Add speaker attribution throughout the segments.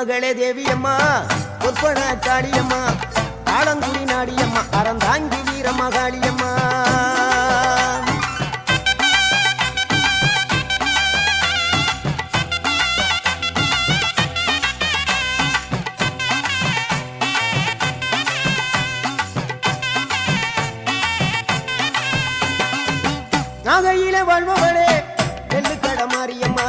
Speaker 1: மகளே தேவியம்மா பொற்பன காளியம்மா ஆலங்குடி நாடியம்மா அறந்தாங்கி வீரம்மா காளியம்மா நாகையில வாழ்பவளே நெல்லு கடமாரியம்மா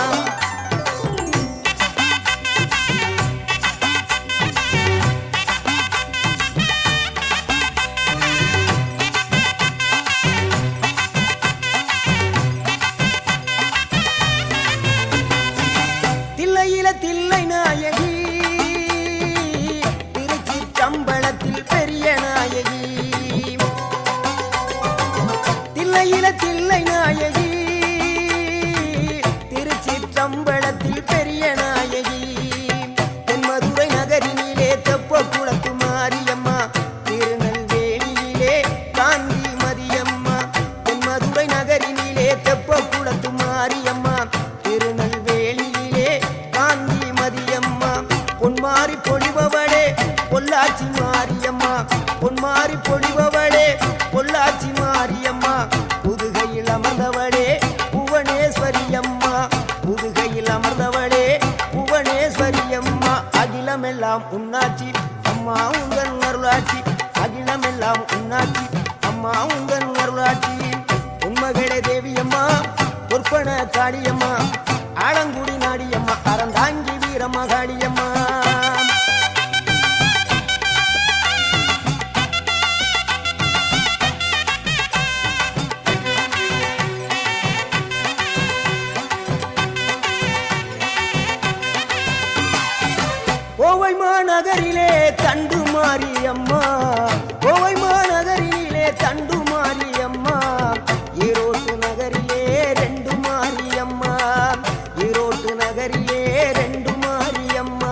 Speaker 1: அம்மா உங்கள் அருளாட்சி. அகிலமெல்லாம் உன்னாட்சி. அம்மா உங்கள் அருளாட்சி. உண்மகளே தேவியம்மா பொற்பன காளியம்மா. மாரியம்மா. கோவை மாநகரிலே தண்டு மாரியம்மா. ஈரோட்டு நகரிலே ரெண்டு மாரியம்மா. ஈரோட்டு நகரிலே ரெண்டு மாரியம்மா.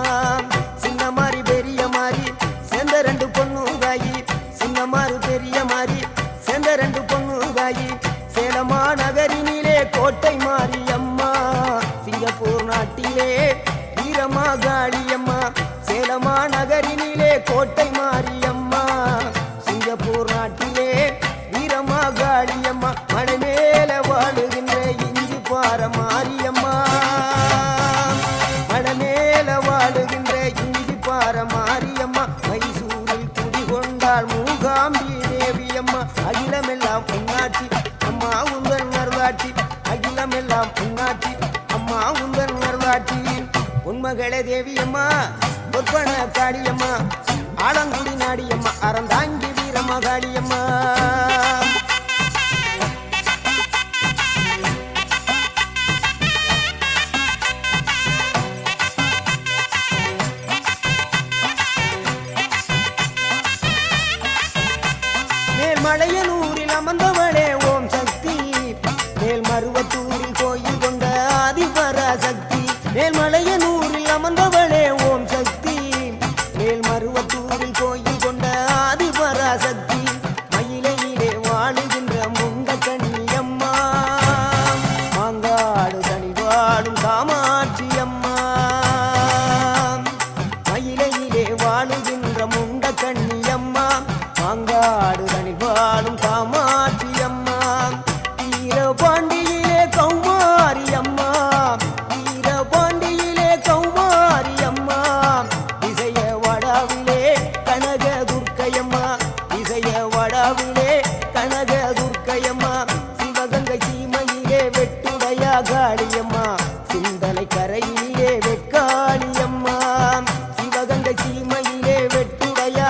Speaker 1: சின்ன மாறி பெரிய மாறி சேர்ந்த ரெண்டு பொண்ணு தாயி சின்ன மாறு பெரிய மாறி சேர்ந்த ரெண்டு பொண்ணு தாயி சேலமா நகரினிலே கோட்டை மாரியம்மா. சிங்கப்பூர் நாட்டிலே வீரமா காளியம்மா சேலமா நகரினிலே கோட்டை மாரியம்மா சிங்கப்பூர் நாட்டிலே வீரமா காளியம்மா மலை வாழுகின்ற இஞ்சி பார மாரியம்மா. மலை வாழுகின்ற இஞ்சி பார மாரியம்மா மைசூரில் குடிகொண்டால் மூகாம்பி தேவியம்மா அகிலமெல்லாம் பொன்னாட்சி அம்மா உங்கள் அருளாட்சி அகிலமெல்லாம் பொன்னாட்சி அம்மா உங்கள் அருளாட்சி. உண்மகளே தேவியம்மா பொற்பன காளியம்மா ஆலங்குடி நாடியம்மா அற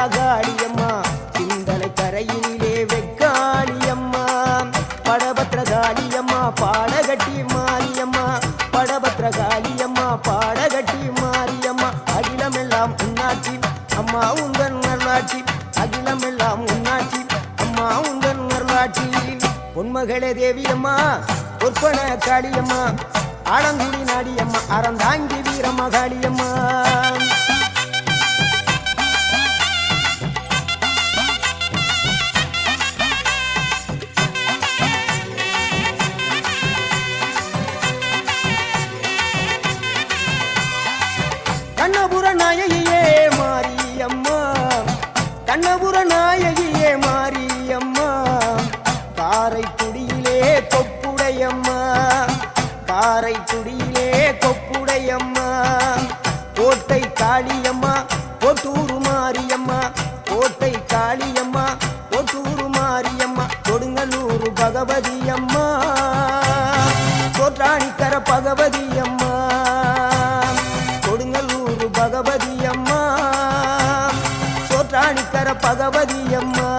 Speaker 1: படபத்திரகாளியம்மா சிந்தனை கரையினிலே வெக்காளியம்மா. படபத்திரகாளியம்மா பாடகட்டி மாரியம்மா படபத்திரகாளியம்மா பாடகட்டி மாரியம்மா அகிலமெல்லாம் உன்னாட்சி அம்மா உந்தன் வரலாட்சி அகிலமெல்லாம் உன்னாட்சி அம்மா உந்தன் வரலாட்சி பொன்மகளே தேவியம்மா பொற்பன காளியம்மா ஆலங்குடி நாடியம்மா அறந்தாங்கி வீரமகாளியம்மா. கண்ணபுர நாயகியே மாரியம்மா. காரைக்குடியிலே கொப்புடையம்மா. காரைக்குடியிலே கொப்புடையம்மா. கோட்டை காளியம்மா கோட்டூரு மாரியம்மா. கோட்டை காளியம்மா கோட்டூரு மாரியம்மா. கொடுங்கல்லூர் பகவதியம்மா. அம்மா தோற்றாணிக்கர பகவதி சோற்றாணிக்கர பகவதி அம்மா.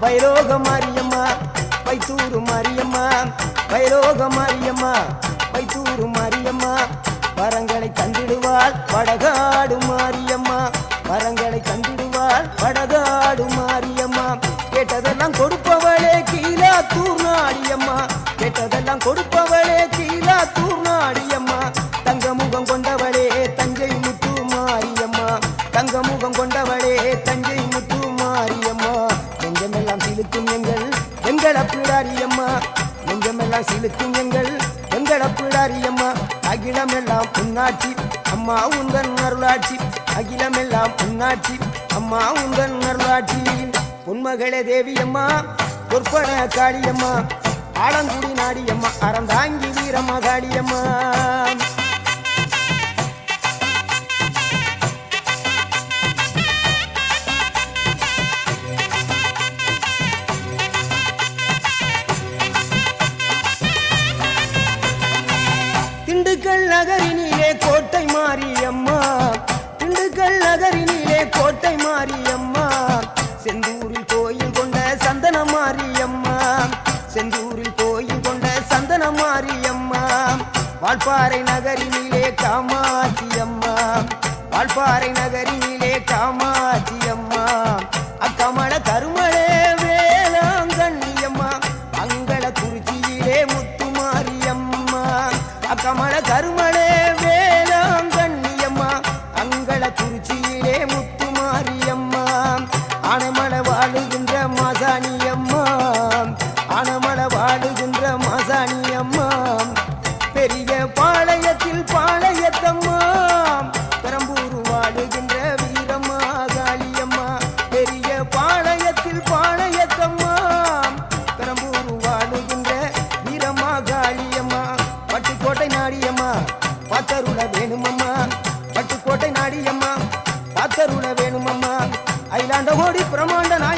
Speaker 1: வைரோக மாரியம்மா வைத்தூரு மாரியம்மா வைரோக மாரியம்மா சிலுக்கும் எங்கள் எங்கள பிடாரியம்மா நெஞ்சமெல்லாம் சிலுக்கும் எங்கள் எங்கள பிடாரியம்மா அகிலமெல்லாம் புண்ணாட்சி அம்மா உந்தன் அருளாட்சி. அகிலமெல்லாம் புண்ணாட்சி அம்மா உந்தன் அருளாட்சி. பொன்மகளே தேவியம்மா பொற்பன காளியம்மா ஆலங்குடி நாடியம்மா அறந்தாங்கி வீரம்மா காளியம்மா வால்பாறை நகரினிலே காமாட்சி அம்மா வால்பாறை நகரினிலே காமாட்சி அம்மா அக்கமல கருமளே வேளாங்கண்ணியம்மா. அங்கள குறிச்சியிலே முத்துமாரியம்மா. அக்கமல கருமளே வேளாங்கண்ணியம்மா. அங்கள குறிச்சியிலே முத்துமாரியம்மா. ஆனமல வாழுகின்ற மாசாணியம்மா. ஆனமல ఆడి నాయ